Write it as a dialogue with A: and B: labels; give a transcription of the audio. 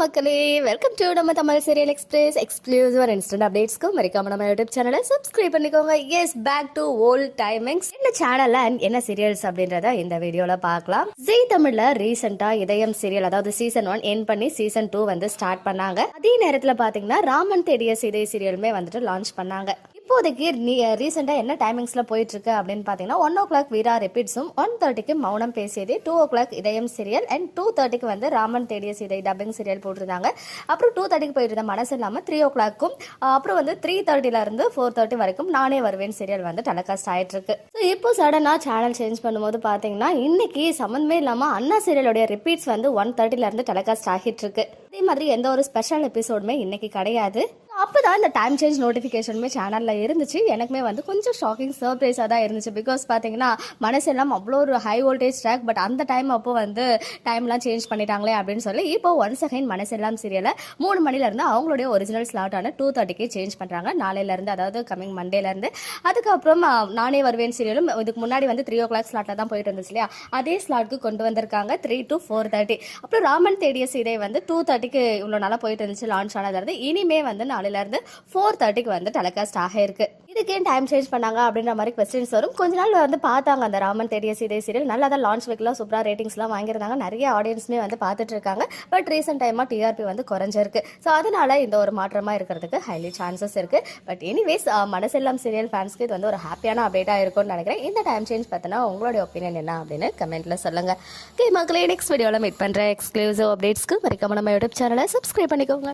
A: மக்களே welcome to நம்ம Tamil serial express exclusive instant அப்டேட்ஸ்க்கு மறக்காம நம்ம யூடியூப் சேனலை சப்ஸ்கிரைப் பண்ணிக்கோங்க. Yes back to old timings இந்த சேனல்ல என்ன சீரியல்ஸ் அப்படின்றத இந்த வீடியோல பார்க்கலாம். ஜி தமிழ்ல ரீசெண்டா இதயம் சீரியல் அதாவது சீசன் ஒன் என் பண்ணி சீசன் டூ வந்து ஸ்டார்ட் பண்ணாங்க. அதே நேரத்துல பாத்தீங்கன்னா ராமன் தேடிய சீதை சீரியலுமே வந்துட்டு லான்ச் பண்ணாங்க. இப்போதைக்கு நீ ரீசெண்டாக என்ன டைமிங்ஸில் போயிட்டுருக்கு அப்படின்னு பார்த்தீங்கன்னா ஒன் ஓ கிளாக் வீரா ரிப்பீட்ஸும் ஒன் தேர்ட்டிக்கு Mounam Pesiyathe two o'clock Idhayam serial and two தேர்ட்டிக்கு வந்து ராமன் தேடிய சீதை டப்பிங் சீரியல் போட்டிருந்தாங்க. அப்புறம் டூ தேர்ட்டிக்கு போயிட்டு இருந்த மனசு இல்லாமல் த்ரீ ஓ கிளாக்கும் அப்புறம் வந்து த்ரீ தேர்ட்டிலேருந்து ஃபோர் தேர்ட்டி வரைக்கும் நானே வருவேன் சீரியல் வந்து டெலகாஸ்ட் ஆகிட்டுருக்கு ஸோ இப்போ சடனாக சேனல் சேஞ்ச் பண்ணும்போது பார்த்தீங்கன்னா இன்னைக்கு சம்மந்தமே இல்லாமல் அண்ணா சீரியலுடைய ரிப்பீட்ஸ் வந்து ஒன் தேர்ட்டிலேருந்து டெலகாஸ்ட் ஆகிட்டு இருக்கு அதே மாதிரி எந்த ஒரு ஸ்பெஷல் எபிசோடுமே இன்னைக்கு கிடையாது. அப்போ தான் இந்த டைம் சேஞ்ச் நோட்டிஃபிகேஷனுமே சேனலில் இருந்துச்சு. எனக்குமே வந்து கொஞ்சம் ஷாக்கிங் சர்ப்ரைஸாக தான் இருந்துச்சு. பிகாஸ் பார்த்தீங்கன்னா மனசெல்லாம் அவ்வளோ ஒரு ஹை வோல்டேஜ் ட்ராக் பட் அந்த டைம் அப்போ வந்து டைம்லாம் சேஞ்ச் பண்ணிட்டாங்களே அப்படின்னு சொல்லி இப்போ ஒன்ஸ் அகைன் மனசெல்லாம் சீரியலை. மூணு மணிலேருந்து அவங்களுடைய ஒரிஜினல் ஸ்லாட்டான டூ தேர்ட்டிக்கு சேஞ்ச் பண்ணுறாங்க நாளையிலேருந்து அதாவது கம்மிங் மண்டேலேருந்து அதுக்கப்புறம் நானே வருவேன் சீரியலும் இதுக்கு முன்னாடி வந்து த்ரீ ஓ கிளாக் ஸ்லாட்டில் தான் போயிட்டு இருந்துச்சு இல்லையா? அதே ஸ்லாட்க்கு கொண்டு வந்திருக்காங்க த்ரீ டு ஃபோர் தேர்ட்டி அப்புறம் ராமன் தேடிய சீதை வந்து டூ தேர்ட்டிக்கு இவ்வளோ நாளாக போயிட்டு இருந்துச்சு லான்ச் ஆனதுலேருந்து இனிமே வந்து இருந்து ஃபோர் தேர்ட்டிக்கு வந்து டெலிகாஸ்ட் ஆக இருக்கு. இதுக்கு ஏன் டைம் சேஞ்ச் பண்ணாங்க அப்படின்ற மாதிரி கொஸ்டின்ஸ் வரும். கொஞ்ச நாள் வந்து பார்த்தாங்க அந்த ராமன் தேடிய சீதை சீரியல் நல்லா தான் லான்ச் வீக்லாம் சூப்பராக ரேட்டிங்ஸ்லாம் வாங்கியிருந்தாங்க. நிறைய ஆடியன்ஸ்மே வந்து பார்த்துட்டு இருக்காங்க. பட் ரீசெண்ட் டைமாக டிஆர்பி வந்து குறைஞ்சிருக்கு. ஸோ அதனால இந்த ஒரு மாற்றமாக இருக்கிறதுக்கு ஹைலி சான்சஸ் இருக்கு. பட் எனிவேஸ் மனசெல்லாம் சீரியல் ஃபேன்ஸ்க்கு இது வந்து ஒரு ஹாப்பியான அப்டேட்டாக இருக்கும்னு நினைக்கிறேன். இந்த டைம் சேஞ்ச் பார்த்தனா உங்களுடைய ஒப்பீனியன் என்ன அப்படின்னு கமெண்ட்ல சொல்லுங்க. ஓகே மக்களே நெக்ஸ்ட் வீடியோவில் மீட் பண்ணுறேன் எக்ஸ்க்ளூசிவ் அப்டேட்ஸ்க்கு மறக்காம நம்ம யூடியூப் சேனலை சப்ஸ்கிரைப் பண்ணிக்கோங்க.